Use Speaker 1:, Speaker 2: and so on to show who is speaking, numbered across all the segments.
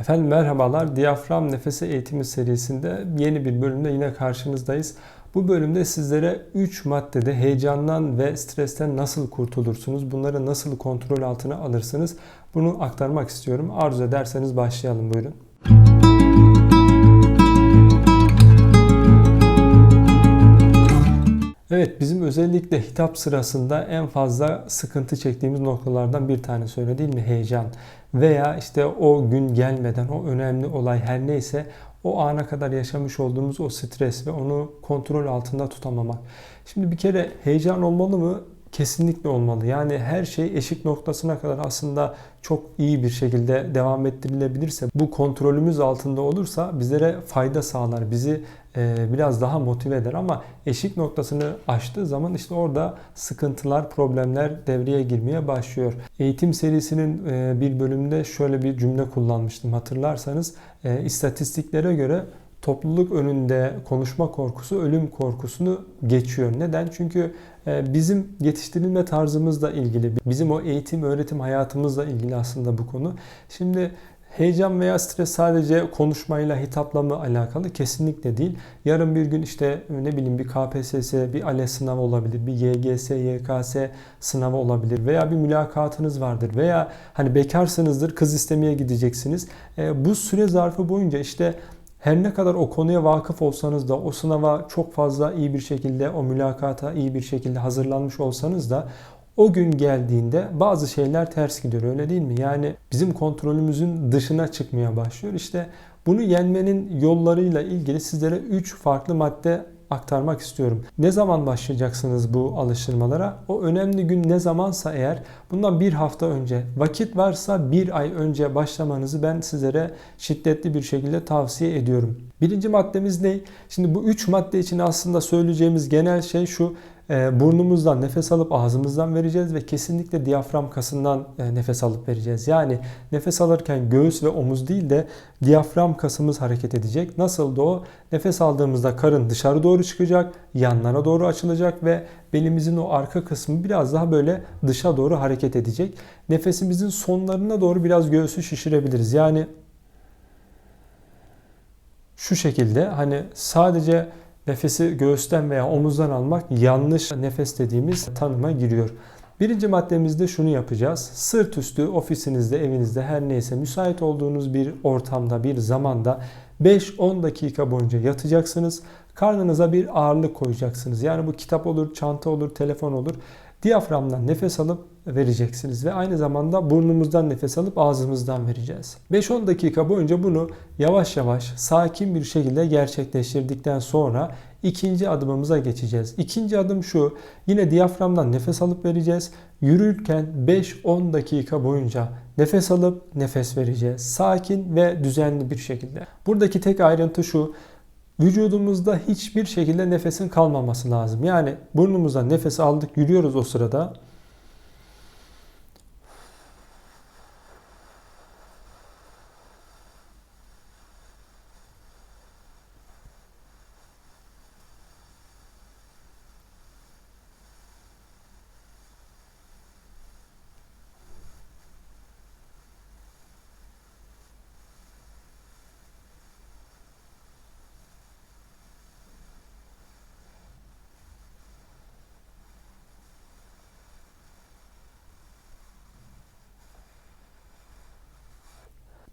Speaker 1: Efendim merhabalar. Diyafram Nefesi Eğitimi serisinde yeni bir bölümde yine karşınızdayız. Bu bölümde sizlere 3 maddede heyecandan ve stresten nasıl kurtulursunuz, bunları nasıl kontrol altına alırsınız bunu aktarmak istiyorum. Arzu ederseniz başlayalım buyurun. Evet bizim özellikle hitap sırasında en fazla sıkıntı çektiğimiz noktalardan bir tane söyle değil mi? Heyecan veya işte o gün gelmeden o önemli olay her neyse o ana kadar yaşamış olduğumuz o stres ve onu kontrol altında tutamamak. Şimdi bir kere heyecan olmalı mı? Kesinlikle olmalı. Yani her şey eşik noktasına kadar aslında çok iyi bir şekilde devam ettirilebilirse, bu kontrolümüz altında olursa bizlere fayda sağlar, bizi biraz daha motive eder ama eşik noktasını aştığı zaman işte orada sıkıntılar, problemler devreye girmeye başlıyor. Eğitim serisinin bir bölümünde şöyle bir cümle kullanmıştım hatırlarsanız. istatistiklere göre topluluk önünde konuşma korkusu ölüm korkusunu geçiyor. Neden? Çünkü bizim yetiştirilme tarzımızla ilgili, bizim o eğitim öğretim hayatımızla ilgili aslında bu konu. Şimdi Heyecan veya stres sadece konuşmayla, hitapla mı alakalı? Kesinlikle değil. Yarın bir gün işte ne bileyim bir KPSS, bir ALES sınavı olabilir, bir YGS, YKS sınavı olabilir veya bir mülakatınız vardır veya hani bekarsınızdır, kız istemeye gideceksiniz. E, bu süre zarfı boyunca işte her ne kadar o konuya vakıf olsanız da o sınava çok fazla iyi bir şekilde o mülakata iyi bir şekilde hazırlanmış olsanız da o gün geldiğinde bazı şeyler ters gidiyor öyle değil mi? Yani bizim kontrolümüzün dışına çıkmaya başlıyor. İşte bunu yenmenin yollarıyla ilgili sizlere 3 farklı madde aktarmak istiyorum. Ne zaman başlayacaksınız bu alıştırmalara? O önemli gün ne zamansa eğer bundan bir hafta önce vakit varsa bir ay önce başlamanızı ben sizlere şiddetli bir şekilde tavsiye ediyorum. Birinci maddemiz ne? Şimdi bu üç madde için aslında söyleyeceğimiz genel şey şu. E, burnumuzdan nefes alıp ağzımızdan vereceğiz ve kesinlikle diyafram kasından e, nefes alıp vereceğiz. Yani nefes alırken göğüs ve omuz değil de diyafram kasımız hareket edecek. Nasıl da o? Nefes aldığımızda karın dışarı doğru çıkacak, yanlara doğru açılacak ve belimizin o arka kısmı biraz daha böyle dışa doğru hareket edecek. Nefesimizin sonlarına doğru biraz göğsü şişirebiliriz. Yani şu şekilde hani sadece nefesi göğüsten veya omuzdan almak yanlış nefes dediğimiz tanıma giriyor. Birinci maddemizde şunu yapacağız. Sırt üstü ofisinizde, evinizde her neyse müsait olduğunuz bir ortamda, bir zamanda 5-10 dakika boyunca yatacaksınız. Karnınıza bir ağırlık koyacaksınız. Yani bu kitap olur, çanta olur, telefon olur. Diyaframdan nefes alıp vereceksiniz ve aynı zamanda burnumuzdan nefes alıp ağzımızdan vereceğiz. 5-10 dakika boyunca bunu yavaş yavaş sakin bir şekilde gerçekleştirdikten sonra ikinci adımımıza geçeceğiz. İkinci adım şu. Yine diyaframdan nefes alıp vereceğiz. Yürürken 5-10 dakika boyunca nefes alıp nefes vereceğiz. Sakin ve düzenli bir şekilde. Buradaki tek ayrıntı şu vücudumuzda hiçbir şekilde nefesin kalmaması lazım. Yani burnumuzdan nefes aldık, yürüyoruz o sırada.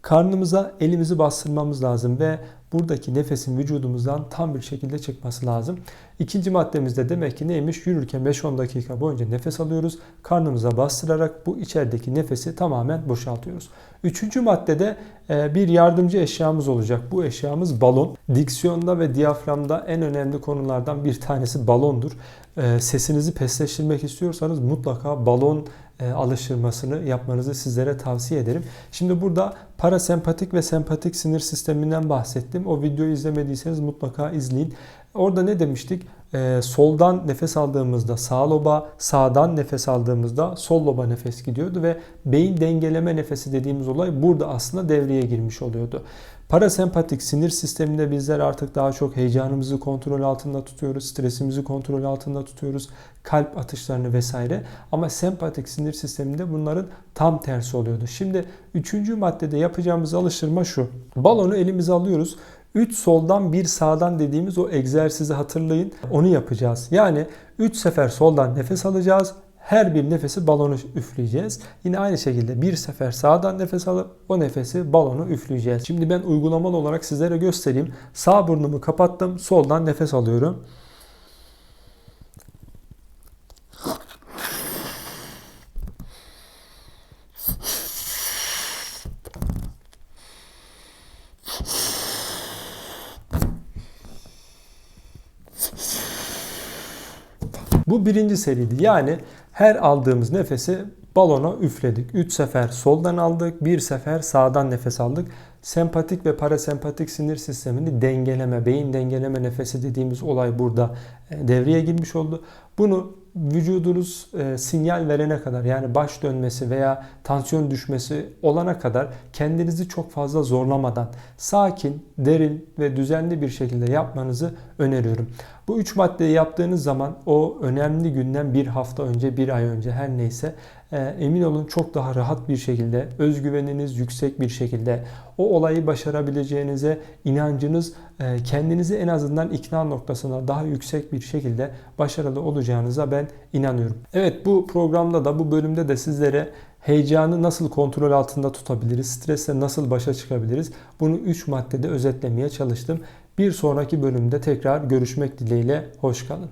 Speaker 1: Karnımıza elimizi bastırmamız lazım ve buradaki nefesin vücudumuzdan tam bir şekilde çıkması lazım. İkinci maddemizde demek ki neymiş? Yürürken 5-10 dakika boyunca nefes alıyoruz. Karnımıza bastırarak bu içerideki nefesi tamamen boşaltıyoruz. Üçüncü maddede e, bir yardımcı eşyamız olacak. Bu eşyamız balon. Diksiyonda ve diyaframda en önemli konulardan bir tanesi balondur. E, sesinizi pesleştirmek istiyorsanız mutlaka balon e, alıştırmasını yapmanızı sizlere tavsiye ederim. Şimdi burada parasempatik ve sempatik sinir sisteminden bahsettim. O videoyu izlemediyseniz mutlaka izleyin. Orada ne demiştik? e, soldan nefes aldığımızda sağ loba, sağdan nefes aldığımızda sol loba nefes gidiyordu ve beyin dengeleme nefesi dediğimiz olay burada aslında devreye girmiş oluyordu. Parasempatik sinir sisteminde bizler artık daha çok heyecanımızı kontrol altında tutuyoruz, stresimizi kontrol altında tutuyoruz, kalp atışlarını vesaire. Ama sempatik sinir sisteminde bunların tam tersi oluyordu. Şimdi üçüncü maddede yapacağımız alıştırma şu. Balonu elimize alıyoruz. 3 soldan 1 sağdan dediğimiz o egzersizi hatırlayın. Onu yapacağız. Yani 3 sefer soldan nefes alacağız. Her bir nefesi balonu üfleyeceğiz. Yine aynı şekilde bir sefer sağdan nefes alıp o nefesi balonu üfleyeceğiz. Şimdi ben uygulamalı olarak sizlere göstereyim. Sağ burnumu kapattım. Soldan nefes alıyorum. Bu birinci seriydi. Yani her aldığımız nefesi balona üfledik. 3 sefer soldan aldık, bir sefer sağdan nefes aldık. Sempatik ve parasempatik sinir sistemini dengeleme, beyin dengeleme nefesi dediğimiz olay burada e, devreye girmiş oldu. Bunu vücudunuz e, sinyal verene kadar yani baş dönmesi veya tansiyon düşmesi olana kadar kendinizi çok fazla zorlamadan sakin, derin ve düzenli bir şekilde yapmanızı öneriyorum. Bu üç maddeyi yaptığınız zaman o önemli günden bir hafta önce, bir ay önce her neyse e, emin olun çok daha rahat bir şekilde, özgüveniniz yüksek bir şekilde o olayı başarabileceğinize inancınız e, kendinizi en azından ikna noktasına daha yüksek bir şekilde başarılı olacağınıza ben inanıyorum. Evet bu programda da bu bölümde de sizlere heyecanı nasıl kontrol altında tutabiliriz, stresle nasıl başa çıkabiliriz bunu 3 maddede özetlemeye çalıştım. Bir sonraki bölümde tekrar görüşmek dileğiyle hoş kalın.